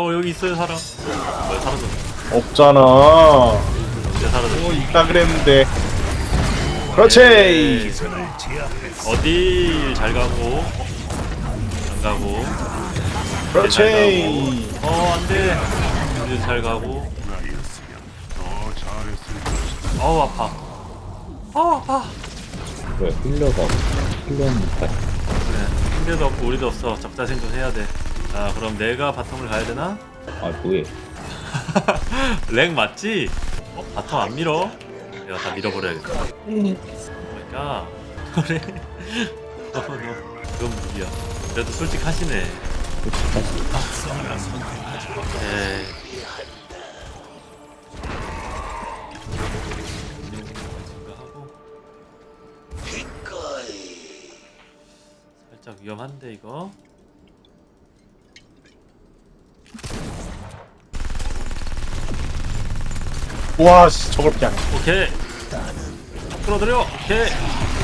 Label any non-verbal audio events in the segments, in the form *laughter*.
어 여기 있어요 사람 뭐야 사라졌네 없잖아. 진짜 사라졌네 뭐 있다 그랬는데. 그렇지. 네. 어디 잘 가고 어? 안 가고 그렇지. 어 안돼 어디 잘 가고 어우 아파 어우 아파 왜 힐러가 힐러는 못 가. 그래 힘들도 없고 우리도 없어 적자 생존해야 돼 자 그럼 내가 바텀을 가야 되나? 아 뭐해? 랭 맞지? 어? 바텀 안 밀어? 내가 다 밀어버려야겠다 그러니까 그래 어, 너 그건 무기야 그래도 솔직하시네 증가하고 살짝 위험한데 이거 와, 씨, 저걸 피하네. 오케이. 끌어들여. 오케이.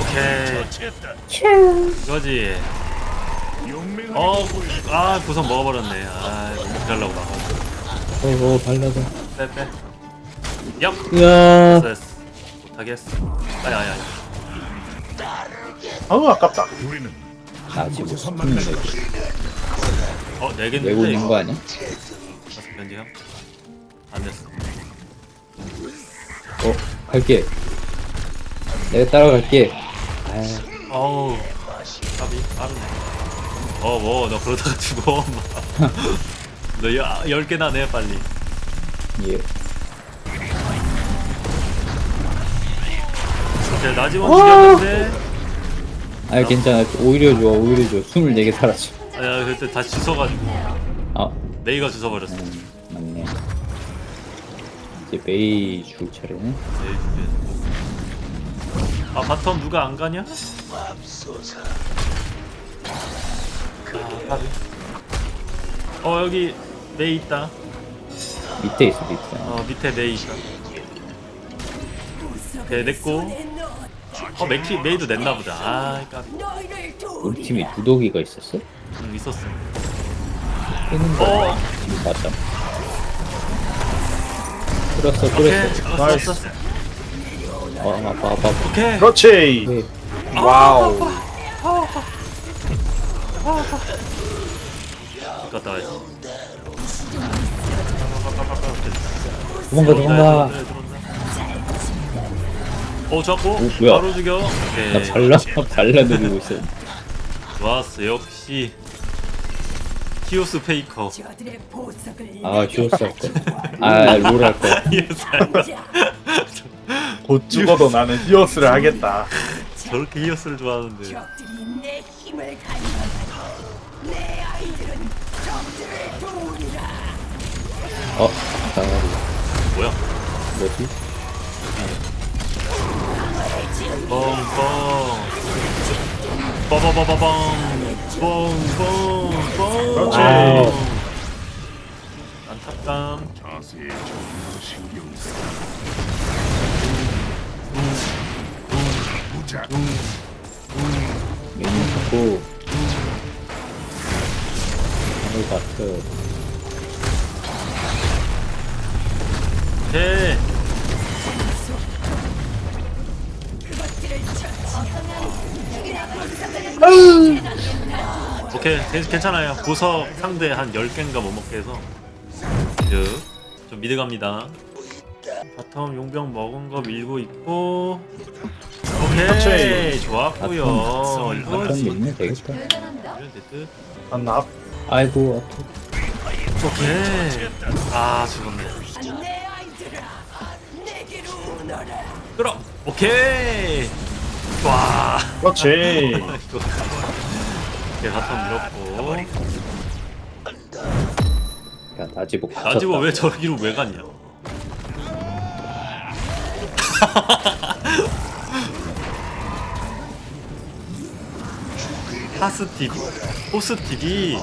오케이. 이거지. 어 아 구성 먹어버렸네. 아 너무 피하려고 나가고. 어어 발라서. 빼빼. 얍. 으아. 됐어 못하겠어. 아야야 아우, 아깝다. 나 지금 스푼 내고 어 내겠는데 내고 있는 이거. 거 아니야? 다섯 변제형? 안 됐어 어 갈게. 내가 따라갈게. 아 어우 까비 빠르네 어뭐 너 그러다가 *laughs* 죽어 *laughs* 너 여, 열 개나 내 빨리 예. 오케이 나지원 죽였는데 아 괜찮아. 오히려 좋아. 오히려 좋아. 24개 살았어. 아 그때 다시 주워가지고 아 메이가 주워버렸어 음. 이제 메이 줄 차례네. 메이 죽였어 아 바텀 누가 안 가냐? 아어 여기 메이 있다 밑에 있어 밑에. 어 밑에 메이 있다 오케이 냈고 어 맥키 메이도 냈나 보다 아 까비 우리 팀에 두더기가 있었어? 응 있었어 뜨는 거 어 맞다. 끌었어 오케이 끌었어. 왔어 나이스. 왔어 아 아파 아파. 아파. 오케이 그렇지. 네. 와우. 갔다 와야지 도망가 도망가. 어 오, 뭐야? 바로 죽여 오케이 나 발라 발라 누르고 있어. 좋았어 역시 히오스 페이커 아 주웠어. 아롤 할 거. 히오스 할 거야. 곧 죽어도 나는 히어스를 하겠다. 저렇게 히오스를 좋아하는데. 어 나가리. 뭐야 뭐지? 뻥뻥 빠바바바방 뻥뻥뻥 그렇지. 안타감 메뉴 잡고. 하늘 바트. 오케이 괜- 괜찮아요. 보석 상대 한 10개인가 못 먹게 해서. 그, 좀 미드 갑니다. 바텀 용병 먹은 거 밀고 있고. 오케이. 좋았고요. 바텀 이거 밀면 되겠다. 이런 데트 난 앞. 아이고 아프. 오케이. 아 죽었네. 내 아이들아, 내게로 오너라. 끌어. 오케이. 와. 그렇지. *laughs* 이거 오케이 바텀 밀었고 야 갇혔다. 나지고 왜 저기로 왜 갔냐 *laughs* 하스틱 호스틱이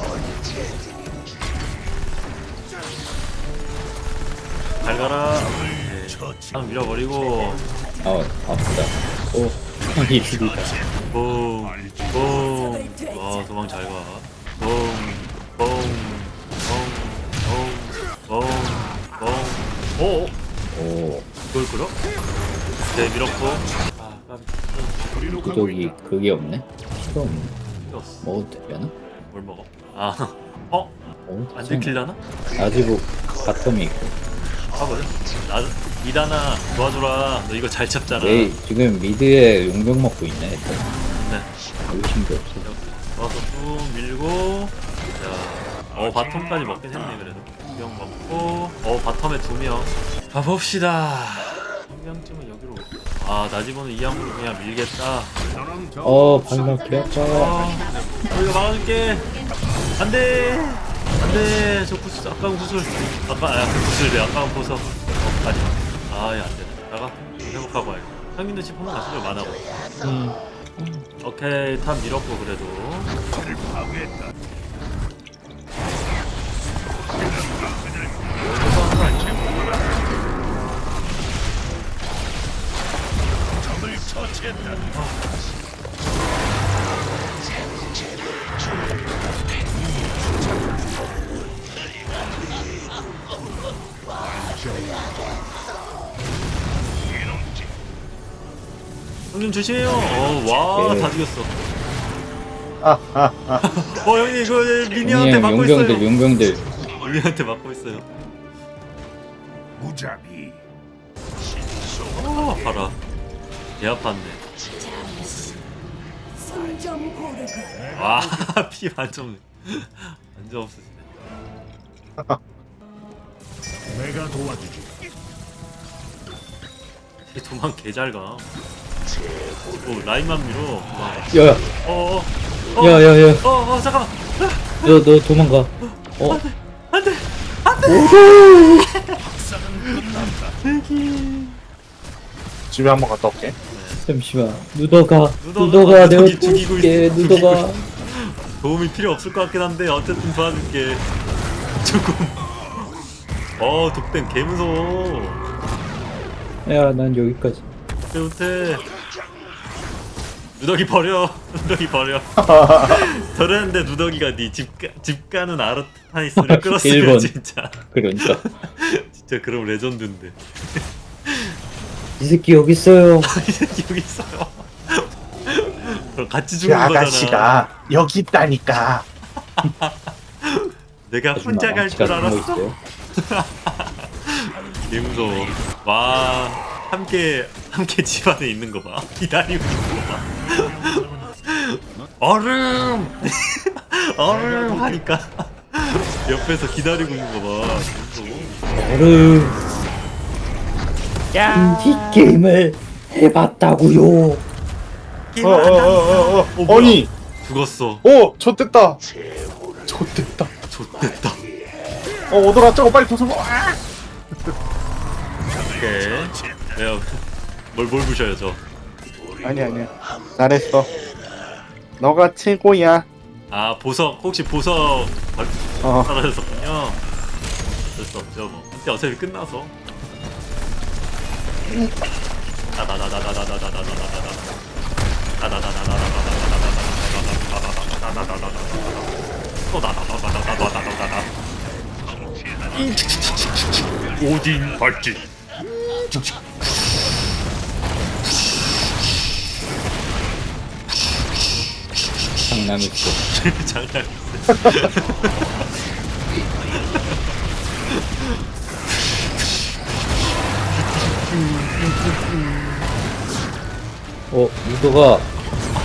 잘 가라 네. 한 밀어버리고 아 아프다. 오 아니 죽이다. 멍 잘가 멍멍멍멍멍멍 오? 오 그걸 끌어? 네 밀었고 구독이 그게 없네? 필요 없네 먹어도 되려나? 뭘 먹어? 아 *laughs* 어? 어? 안 들킬라나? 아지고 바텀이 있고 하거든? 나 이단아 도와줘라 너 이거 잘 잡잖아 얘 지금 미드에 용병 먹고 있네 일단 네. 아, 의심도 없어 와서 쭉 밀고 자, 어 바텀까지 먹긴 했네 그래도. 두명 먹고. 어 바텀에 두명. 가봅시다. 한 명쯤은 여기로 올- 아 나지보는 이 양으로 그냥 밀겠다. 어 발목 개 아파 어 이거 막아줄게. 안돼. 안돼. 저 구슬 아까운 구슬. 아까 아, 그 구슬이래 아까운 보석. 어 아니 아예 안되네. 나가. 회복하고 와요 상민도 집 한번 가시죠 만하고 음. 오케이 탑 밀었고 그래도 형님 조심해요. 어, 와, 네. 다 죽였어. 아, 아, 아. 어, 형님 이거 미니한테 그냥 맞고 용병들 있어요. 용병들 미니한테 맞고 있어요. 무자비 어, 봐라. 개 아팠네. 와, *laughs* 피 완전 완전 없으시네. 내가 도와주지 이 도망 개잘 가. 어, 라인만 밀어. 야야 어, 어, 어, 야야야 어, 어, 잠깐만. 너 너 도망가 어 안돼. 집에 한번 갔다 올게. 잠시만 누더가 누더가 누더가 내가 저기 죽이고 죽일게 있어. 누더가 *laughs* 도움이 필요 없을 것 같긴 한데 어쨌든 도와줄게. 조금. 어, 독땡 개 무서워. 야 난 여기까지 못해 못해. 누더기 버려. *laughs* 누더기 버려. *laughs* 저랬는데 누더기가 네 집 가는 아르타니스를 끌었으면 일본. 진짜 그러니까 *laughs* 진짜 그럼 레전드인데. 이 새끼 여기 있어요 이 새끼 여기 있어요. 그럼 같이 그 죽는 거잖아. 아가씨가 여기 있다니까. 내가 혼자 갈줄 망치가 숨어 알았어. 있어요. 개 무서워. 와 함께 함께 집안에 있는 거 봐. 기다리고 있는 거 봐. 얼음 *laughs* 얼음 하니까 *laughs* 옆에서 기다리고 있는 거 봐. 무서워. 얼음 인디 게임을 해봤다고요 어, 어, 어, 어, 어. 어? 아니, 죽었어. 어, 좆됐다. 좆됐다. 좋됐다. 어, 오더라, 저거 빨리 도서 아! 오케이. 왜요? 뭘뭘 부셔요 저? 아니, 아니야. 잘했어. 너가 최고야. 아 보석 혹시 보석 벌- 어, 떨어졌었군요. 어쩔 수 없죠 뭐. 근데 어차피 끝나서. 오딘 발진. 장남했어 *laughs* 장난. 어 누더가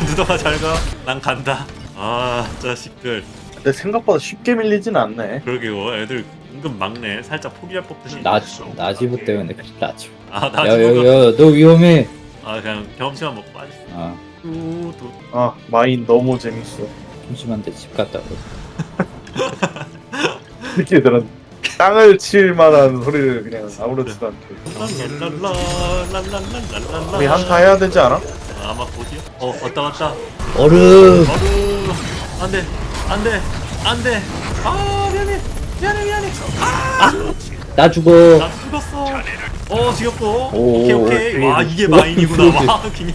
누더가 잘 가. 난 간다. 아 자식들. 근데 생각보다 쉽게 밀리진 않네. 그러게요. 애들 은근 막네. 살짝 포기할 법듯이. 나 나지부 때문에 그래 나지부 아 나지보가. 야야 야 너 위험해 아 그냥 경험치만 먹고 빠졌어. 아 뚜뚜. 아, 마인 너무 재밌어. 심심한데 집 갔다 오 새끼들은 *laughs* 땅을 칠 만한 소리를 그냥 아무렇지도 않게. 랄랄랄라 우리 한타 해야 되지 않아? 아, 아마 곧이요? 어 왔다 왔다. 얼음 어루. 안돼 안돼 안돼. 아 미안해 미안해 미안해. 나 죽어 나 죽었어. 어. 오, 오케이 오케이. 와 이게 마인이구나. 와 *laughs* 그냥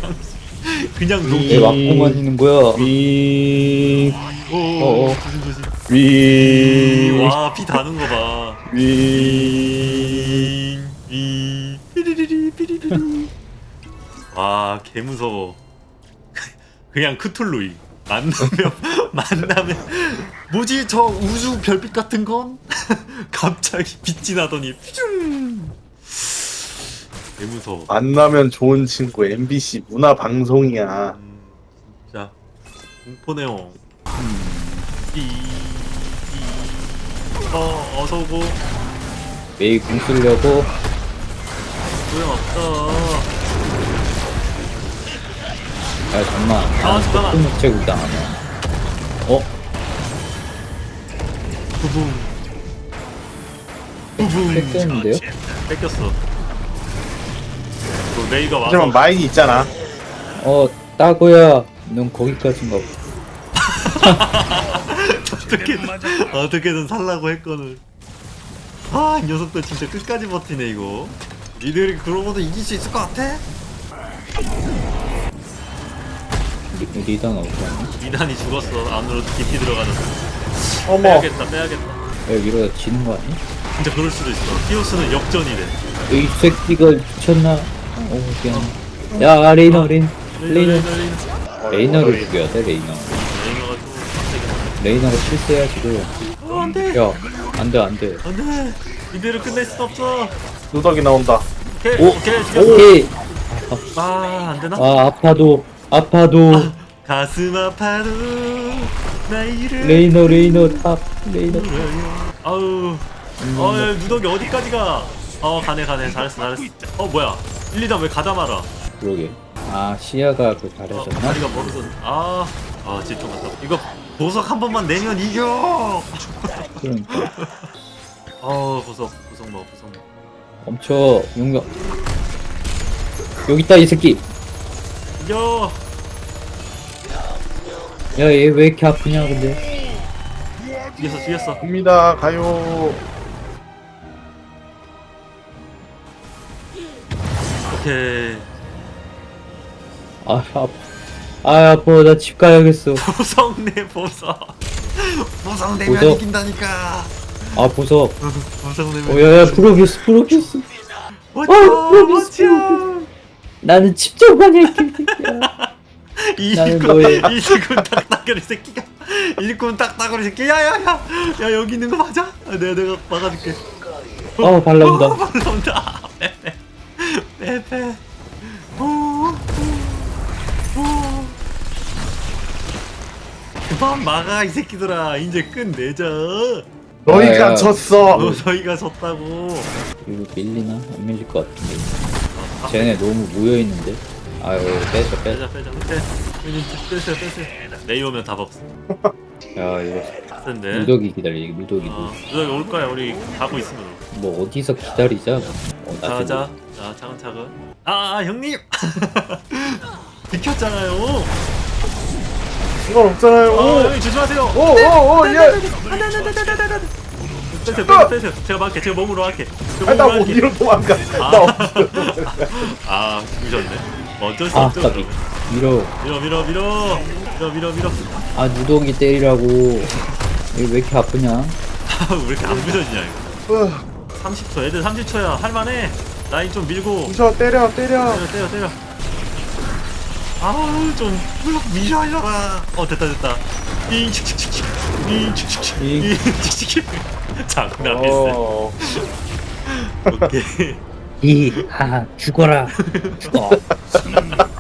그냥 왜 녹이. 막고만 있는 거야 위, 오 어. 조심 조심. 위, 와 피 다는 거 봐. 위. 윙 윙. 삐리리. 삐리리리 삐리리리 와 개 무서워 *laughs* 그냥 크툴루이 만나면 *laughs* 만나면 뭐지 저 우주 별빛 같은 건 *laughs* 갑자기 빛이 나더니 퓨중 개무서워 만나면 좋은 친구 MBC 문화 방송이야. 음, 진짜 공포네요 삐, 삐. 어 어서 오고 메이 궁 쓰려고 소용없어 야 잠만 아, 잠깐만. 흑무채국도 안 와. 어? 부붕 부붕 뺏겼는데요? 뺏겼어 그 메이가 와서 하지만 마인이 있잖아. 어 따고야 넌 거기까지인가 보다 어떻게든 어떻게든 살라고 했거늘 아이 녀석들 진짜 끝까지 버티네 이거 니들이 그러고도 이길 수 있을 것 같아? 리, 리더는 어디 갔니? 미단이 죽었어 안으로 깊이 들어가졌어 어머. 빼야겠다 빼야겠다 야 이러다 지는 거 아니야? 진짜 그럴 수도 있어 히오스는 역전이래 이 새끼가 미쳤나? 어 그냥 야 레이너 레이너 레이너 레이너 레이너를 죽여야 돼 레이너. 레이너가 좀 빡세게 레이너가 실수해야지 그 어, 안 돼. 야 안 돼 안 돼. 안 돼. 이대로 끝낼 순 없어. 누더기 나온다. 오케이 오! 오케이 죽였어 오케이. 아 안 되나? 아 아파도 아파도. 가슴 아파도 나이를 레이너 레이너 탑 레이너 아우. 어 야, 누더기 어디까지 가? 어 가네 가네. 잘했어 잘했어. 어 뭐야? 1, 2단 왜 가다 말아? 그러게. 아 시야가 그 어, 가려졌나? 다리가 멀어서. 아아 집중 갔다. 이거 보석 한 번만 내면 이겨! 그러니까. 어 보석 보석 먹어 보석 먹어. 멈춰 용병 여기 있다 이 새끼. 이겨! 야 얘 왜 이렇게 아프냐 근데? 죽였어 죽였어 갑니다. 가요. 오케이 아 아파. 아 아파. 나 집 가야겠어. 보석 내 보석 보석 내면 보석. 이긴다니까. 아 보석 보석 내면. 어 야 야 프로듀스 프로듀스 워쳐 어, 프로듀스 나는 집중하냐 이 새끼야. *laughs* 나는 너의- 일꾼 *laughs* 일꾼 딱딱거리 새끼가. 일꾼 딱딱거리 새끼. 야 야 야. 야 여기 있는 거 맞아? 아, 내가 내가 막아줄게. 어 발라온다. *laughs* 올라온다 빼빼 빼빼 오, 오, 오. 그만 막아 이 새끼들아. 이제 끝내자. 너희가 야, 야. 졌어. 너 저희가 졌다고. 이거 밀리나? 안 밀릴 것 같은데 쟤네 너무 모여있는데? 아유 빼자 빼자. 빼자 빼자. 빼세요 빼세요 내일 오면 답 없어. 야 이거 센데? 누더기 기다려 이거 누더기 어, 여기 올 거야. 우리 가고 있으면. 뭐 어디서 기다리자 어, 나 자자 자 차근차근? 아, 아 형님! *laughs* 비켰잖아요. 이건 없잖아요. 어 오. 형님 조심하세요. 오, 오, 오, 예. 빼세요 빼세요 빼세요. 제가 막게 제가 몸으로 할게. 제가 아, 나 몸으로 할게. 어디로 도망가? 나 어디로 도망가? *laughs* 아 죽으셨네 어쩔 수 아 없죠 까비 밀어 밀어 밀어 밀어. 밀어 밀어 밀어. 아 누더기 때리라고. 이거 왜 이렇게 아프냐? 아, *laughs* 왜 이렇게 안 부서지냐 이거. 으, 30초 애들 30초야. 할만해 라인 좀 밀고. 부셔 때려 때려. 때려 때려 때려. 아우 좀 밀어줘라 어 됐다 됐다. 잉 칙칙칙칙 잉 칙칙칙 잉. 잉칙칙칙 장난 비슷해 어. 오케이. 이아 죽어라. 죽어 어, *laughs*